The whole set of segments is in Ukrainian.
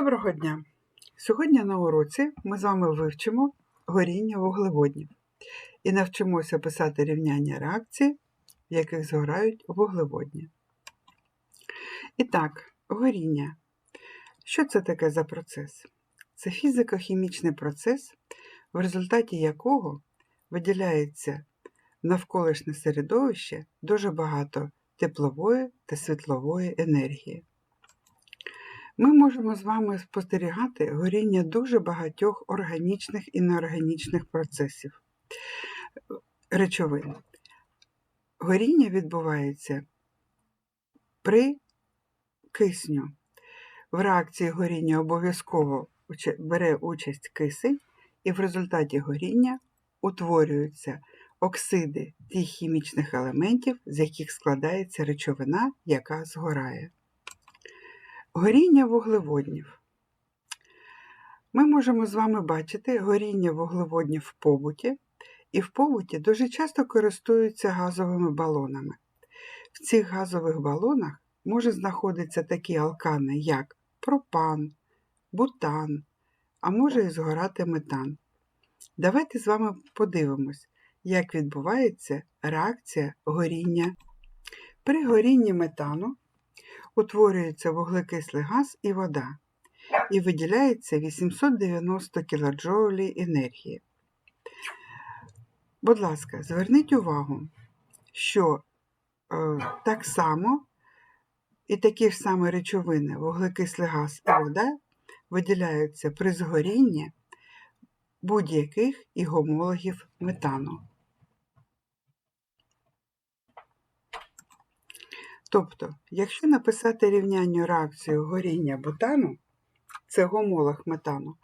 Доброго дня! Сьогодні на уроці ми з вами вивчимо горіння вуглеводнів і навчимося писати рівняння реакцій, в яких згорають вуглеводні. І так, горіння. Що це таке за процес? Це фізико-хімічний процес, в результаті якого виділяється в навколишнє середовище дуже багато теплової та світлової енергії. Ми можемо з вами спостерігати горіння дуже багатьох органічних і неорганічних процесів речовин. Горіння відбувається при кисню. В реакції горіння обов'язково бере участь кисень, і в результаті горіння утворюються оксиди тих хімічних елементів, з яких складається речовина, яка згорає. Горіння вуглеводнів. Ми можемо з вами бачити горіння вуглеводнів в побуті, і в побуті дуже часто користуються газовими балонами. В цих газових балонах може знаходитися такі алкани, як пропан, бутан, а може і згорати метан. Давайте з вами подивимось, як відбувається реакція горіння. При горінні метану утворюється вуглекислий газ і вода, і виділяється 890 кДж енергії. Будь ласка, зверніть увагу, що е, так само і такі ж самі речовини, вуглекислий газ і вода, виділяються при згорінні будь-яких і гомологів метану. Тобто, якщо написати рівнянню реакцію горіння бутану, це гомолог метану,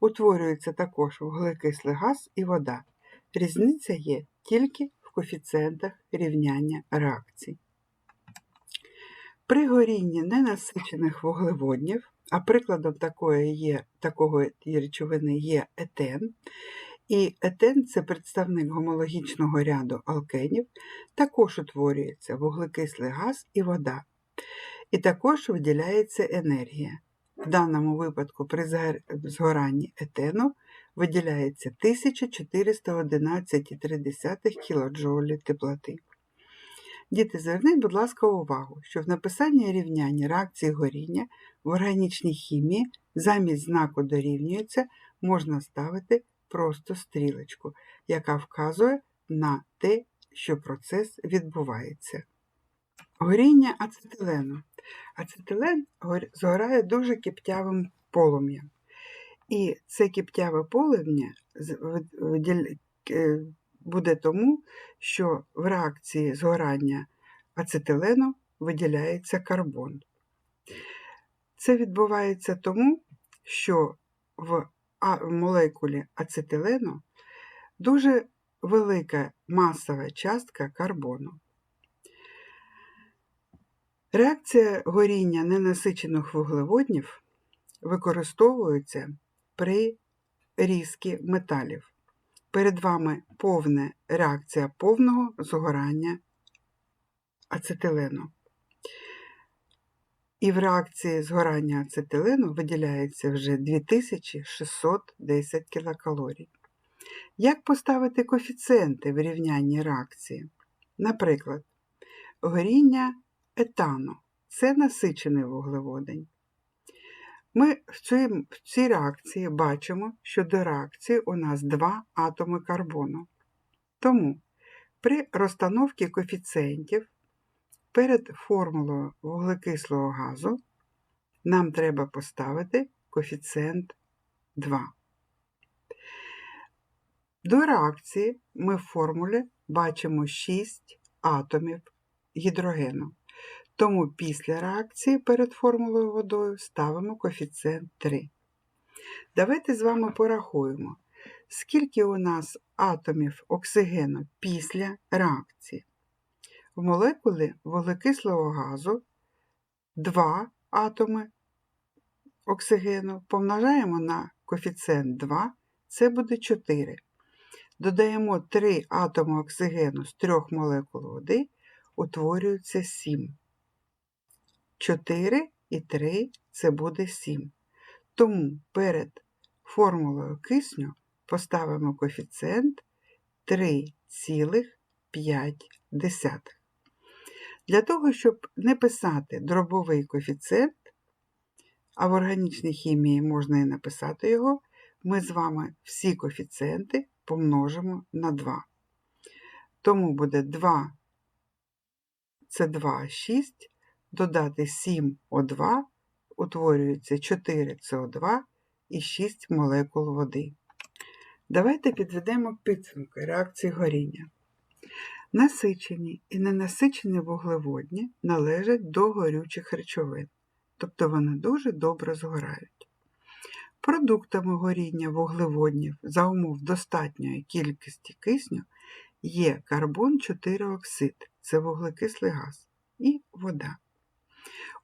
утворюється також вуглекислий газ і вода. Різниця є тільки в коефіцієнтах рівняння реакцій. При горінні ненасичених вуглеводнів, а прикладом такої є, такого речовини є етен, і етен це представник гомологічного ряду алкенів, також утворюється вуглекислий газ і вода. І також виділяється енергія. В даному випадку при згоранні етену виділяється 1411,3 кДж теплоти. Діти, зверніть, будь ласка, увагу, що в написанні рівняння реакції горіння в органічній хімії замість знаку дорівнюється можна ставити просто стрілочку, яка вказує на те, що процес відбувається. Горіння ацетилену. Ацетилен згорає дуже киптявим полум'ям. І це киптяве полум'я е, буде тому, що в реакції згорання ацетилену виділяється карбон. Це відбувається тому, що в в молекулі ацетилену дуже велика масова частка карбону. Реакція горіння ненасичених вуглеводнів використовується при різкі металів. Перед вами повна реакція повного згорання ацетилену. І в реакції згорання ацетилену виділяється вже 2610 кілокалорій. Як поставити коефіцієнти в рівнянні реакції? Наприклад, горіння етану це насичений вуглеводень. Ми в цій, в цій реакції бачимо, що до реакції у нас два атоми карбону. Тому при розстановці коефіцієнтів Перед формулою вуглекислого газу нам треба поставити коефіцієнт 2. До реакції ми в формулі бачимо 6 атомів гідрогену. Тому після реакції перед формулою водою ставимо коефіцієнт 3. Давайте з вами порахуємо, скільки у нас атомів оксигену після реакції. В молекулі вуглекислого газу 2 атоми оксигену помножаємо на коефіцієнт 2, це буде 4. Додаємо 3 атоми оксигену з 3 молекул води, утворюється 7. 4 і 3 це буде 7. Тому перед формулою кисню поставимо коефіцієнт 3,5. Для того, щоб не писати дробовий коефіцієнт, а в органічній хімії можна і написати його, ми з вами всі коефіцієнти помножимо на 2. Тому буде 2 це 2, 6, додати 7 О2, утворюється 4 СО2 і 6 молекул води. Давайте підведемо підсумки реакції горіння. Насичені і ненасичені вуглеводні належать до горючих речовин, тобто вони дуже добре згорають. Продуктами горіння вуглеводнів за умов достатньої кількості кисню є карбон 4 оксид це вуглекислий газ, і вода.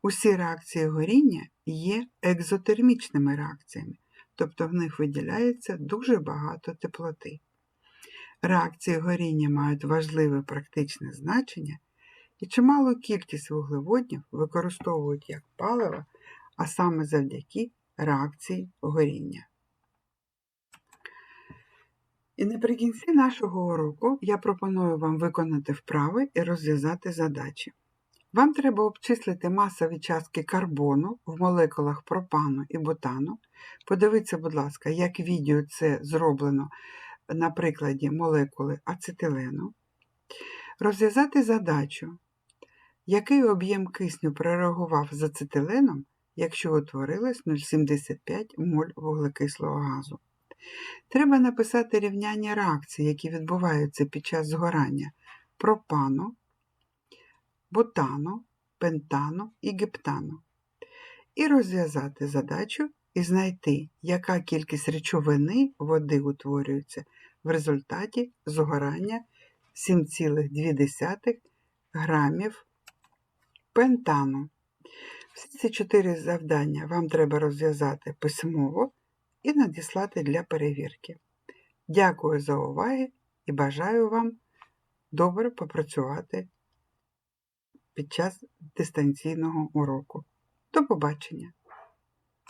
Усі реакції горіння є екзотермічними реакціями, тобто в них виділяється дуже багато теплоти. Реакції горіння мають важливе практичне значення і чималу кількість вуглеводнів використовують як паливо, а саме завдяки реакції горіння. І наприкінці нашого уроку я пропоную вам виконати вправи і розв'язати задачі. Вам треба обчислити масові частки карбону в молекулах пропану і бутану. Подивіться, будь ласка, як відео це зроблено на прикладі молекули ацетилену. Розв'язати задачу, який об'єм кисню прореагував з ацетиленом, якщо утворилось 0,75 моль вуглекислого газу. Треба написати рівняння реакцій, які відбуваються під час згорання пропану, бутану, пентану і гептану. І розв'язати задачу і знайти, яка кількість речовини води утворюється в результаті згорання 7,2 грамів пентану. Всі ці чотири завдання вам треба розв'язати письмово і надіслати для перевірки. Дякую за увагу і бажаю вам добре попрацювати під час дистанційного уроку. До побачення!